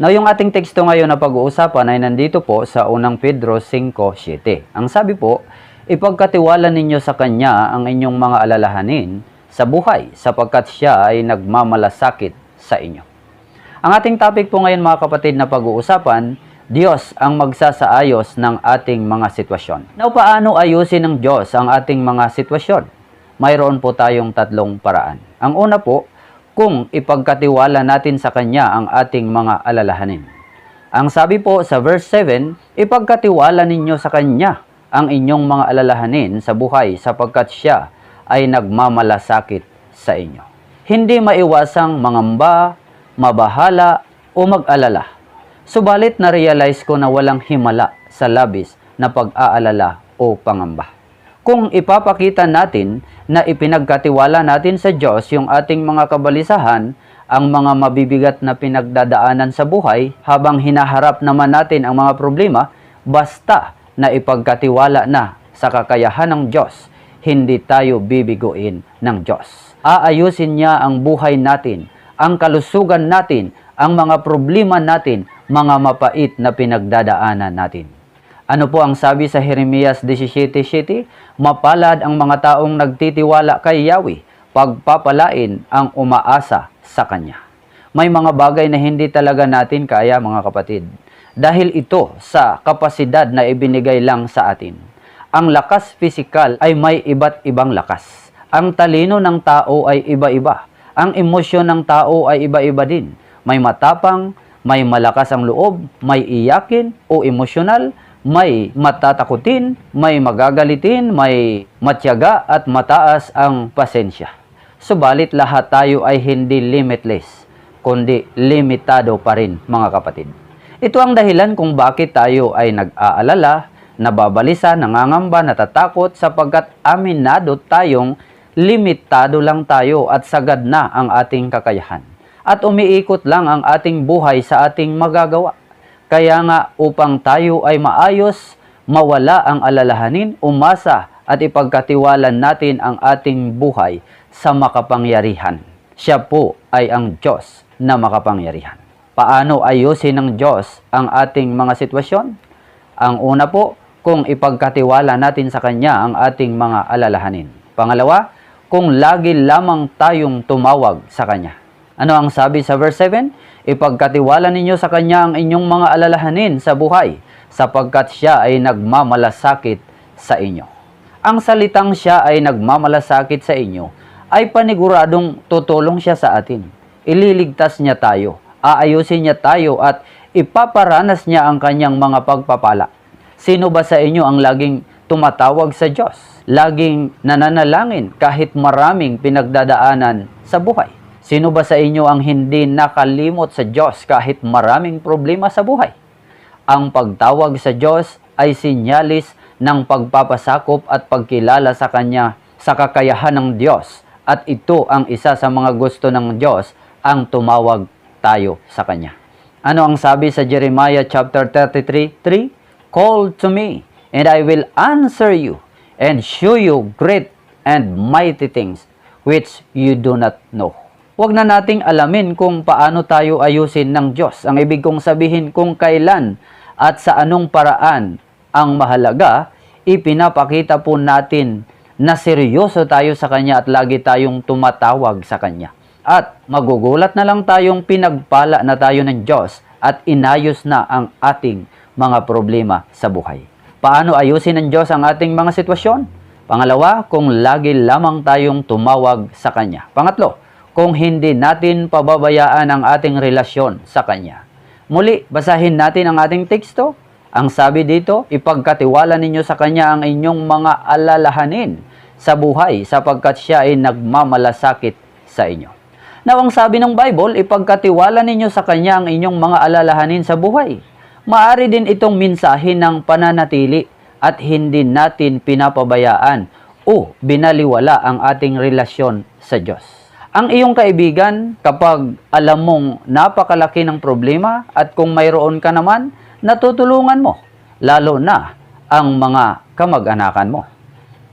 Now, yung ating teksto ngayon na pag-uusapan ay nandito po sa unang Pedro 5.7. Ang sabi po, ipagkatiwala ninyo sa Kanya ang inyong mga alalahanin sa buhay sapagkat Siya ay nagmamalasakit sa inyo. Ang ating topic po ngayon mga kapatid na pag-uusapan, Diyos ang magsasaayos ng ating mga sitwasyon. Now, paano ayusin ng Diyos ang ating mga sitwasyon? Mayroon po tayong tatlong paraan. Ang una po, kung ipagkatiwala natin sa Kanya ang ating mga alalahanin. Ang sabi po sa verse 7, ipagkatiwala ninyo sa Kanya ang inyong mga alalahanin sa buhay sapagkat Siya ay nagmamalasakit sa inyo. Hindi maiwasang mangamba, mabahala o mag-alala. Subalit na-realize ko na walang himala sa labis na pag-aalala o pangamba kung ipapakita natin na ipinagkatiwala natin sa Diyos yung ating mga kabalisahan, ang mga mabibigat na pinagdadaanan sa buhay, habang hinaharap naman natin ang mga problema, basta na ipagkatiwala na sa kakayahan ng Diyos, hindi tayo bibiguin ng Diyos. Aayusin niya ang buhay natin, ang kalusugan natin, ang mga problema natin, mga mapait na pinagdadaanan natin. Ano po ang sabi sa Jeremias 17.7? Mapalad ang mga taong nagtitiwala kay Yahweh, pagpapalain ang umaasa sa Kanya. May mga bagay na hindi talaga natin kaya mga kapatid. Dahil ito sa kapasidad na ibinigay lang sa atin. Ang lakas pisikal ay may iba't ibang lakas. Ang talino ng tao ay iba-iba. Ang emosyon ng tao ay iba-iba din. May matapang, may malakas ang loob, may iyakin o emosyonal, may matatakutin, may magagalitin, may matyaga at mataas ang pasensya. Subalit lahat tayo ay hindi limitless, kundi limitado pa rin mga kapatid. Ito ang dahilan kung bakit tayo ay nag-aalala, nababalisa, nangangamba, natatakot sapagkat aminado tayong limitado lang tayo at sagad na ang ating kakayahan. At umiikot lang ang ating buhay sa ating magagawa. Kaya nga upang tayo ay maayos, mawala ang alalahanin, umasa at ipagkatiwalan natin ang ating buhay sa makapangyarihan. Siya po ay ang Diyos na makapangyarihan. Paano ayusin ng Diyos ang ating mga sitwasyon? Ang una po, kung ipagkatiwala natin sa Kanya ang ating mga alalahanin. Pangalawa, kung lagi lamang tayong tumawag sa Kanya. Ano ang sabi sa verse 7? Ipagkatiwala ninyo sa Kanya ang inyong mga alalahanin sa buhay, sapagkat Siya ay nagmamalasakit sa inyo. Ang salitang Siya ay nagmamalasakit sa inyo ay paniguradong tutulong Siya sa atin. Ililigtas niya tayo, aayusin niya tayo at ipaparanas niya ang kanyang mga pagpapala. Sino ba sa inyo ang laging tumatawag sa Diyos? Laging nananalangin kahit maraming pinagdadaanan sa buhay? Sino ba sa inyo ang hindi nakalimot sa Diyos kahit maraming problema sa buhay? Ang pagtawag sa Diyos ay sinyalis ng pagpapasakop at pagkilala sa Kanya sa kakayahan ng Diyos at ito ang isa sa mga gusto ng Diyos ang tumawag tayo sa Kanya. Ano ang sabi sa Jeremiah chapter 33:3? Call to me and I will answer you and show you great and mighty things which you do not know. Huwag na nating alamin kung paano tayo ayusin ng Diyos. Ang ibig kong sabihin kung kailan at sa anong paraan ang mahalaga, ipinapakita po natin na seryoso tayo sa Kanya at lagi tayong tumatawag sa Kanya. At magugulat na lang tayong pinagpala na tayo ng Diyos at inayos na ang ating mga problema sa buhay. Paano ayusin ng Diyos ang ating mga sitwasyon? Pangalawa, kung lagi lamang tayong tumawag sa Kanya. Pangatlo, kung hindi natin pababayaan ang ating relasyon sa Kanya. Muli, basahin natin ang ating teksto. Ang sabi dito, ipagkatiwala ninyo sa Kanya ang inyong mga alalahanin sa buhay sapagkat Siya ay nagmamalasakit sa inyo. Now, ang sabi ng Bible, ipagkatiwala ninyo sa Kanya ang inyong mga alalahanin sa buhay. Maari din itong mensahe ng pananatili at hindi natin pinapabayaan o binaliwala ang ating relasyon sa Diyos. Ang iyong kaibigan, kapag alam mong napakalaki ng problema at kung mayroon ka naman, natutulungan mo, lalo na ang mga kamag-anakan mo.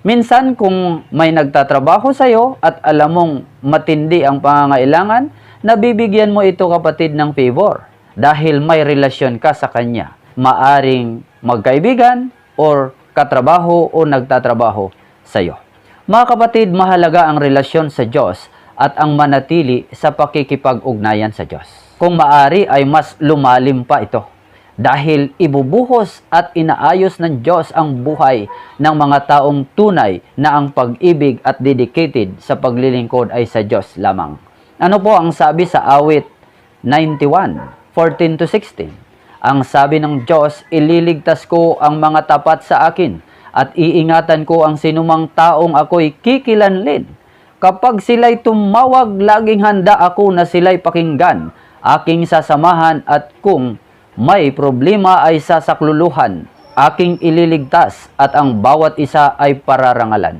Minsan kung may nagtatrabaho sa iyo at alam mong matindi ang pangangailangan, nabibigyan mo ito kapatid ng favor dahil may relasyon ka sa kanya. Maaring magkaibigan or katrabaho o nagtatrabaho sa iyo. Mga kapatid, mahalaga ang relasyon sa Diyos at ang manatili sa pakikipag-ugnayan sa Diyos. Kung maari ay mas lumalim pa ito dahil ibubuhos at inaayos ng Diyos ang buhay ng mga taong tunay na ang pag-ibig at dedicated sa paglilingkod ay sa Diyos lamang. Ano po ang sabi sa awit 91, 14 to 16? Ang sabi ng Diyos, ililigtas ko ang mga tapat sa akin at iingatan ko ang sinumang taong ako'y kikilanlin. Kapag sila'y tumawag, laging handa ako na sila'y pakinggan, aking sasamahan at kung may problema ay sasakluluhan, aking ililigtas at ang bawat isa ay pararangalan.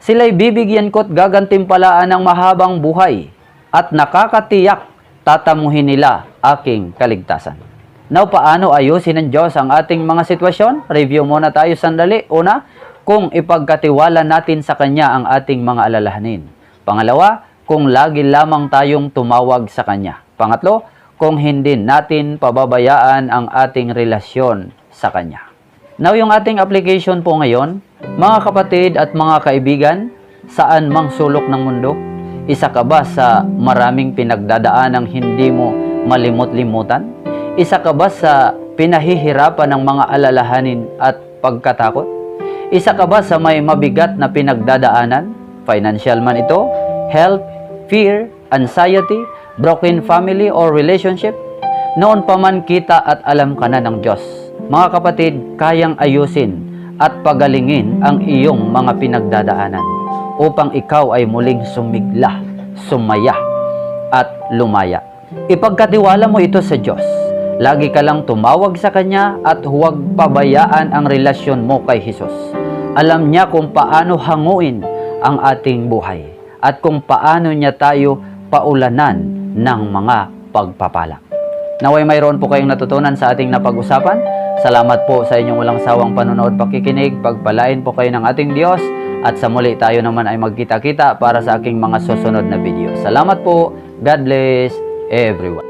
Sila'y bibigyan ko't gagantimpalaan ng mahabang buhay at nakakatiyak tatamuhin nila aking kaligtasan. Now, paano ayusin ng Diyos ang ating mga sitwasyon? Review muna tayo sandali. Una, kung ipagkatiwala natin sa Kanya ang ating mga alalahanin. Pangalawa, kung lagi lamang tayong tumawag sa Kanya. Pangatlo, kung hindi natin pababayaan ang ating relasyon sa Kanya. Now, yung ating application po ngayon, mga kapatid at mga kaibigan, saan mang sulok ng mundo, isa ka ba sa maraming pinagdadaan ng hindi mo malimot-limutan? Isa ka ba sa pinahihirapan ng mga alalahanin at pagkatakot? Isa ka ba sa may mabigat na pinagdadaanan? Financial man ito, health, fear, anxiety, broken family or relationship? Noon pa man kita at alam ka na ng Diyos. Mga kapatid, kayang ayusin at pagalingin ang iyong mga pinagdadaanan upang ikaw ay muling sumigla, sumaya at lumaya. Ipagkatiwala mo ito sa Diyos. Lagi ka lang tumawag sa Kanya at huwag pabayaan ang relasyon mo kay Jesus. Alam niya kung paano hanguin ang ating buhay at kung paano niya tayo paulanan ng mga pagpapala. Naway mayroon po kayong natutunan sa ating napag-usapan. Salamat po sa inyong walang sawang panonood pakikinig. Pagpalain po kayo ng ating Diyos. At sa muli tayo naman ay magkita-kita para sa aking mga susunod na video. Salamat po. God bless everyone.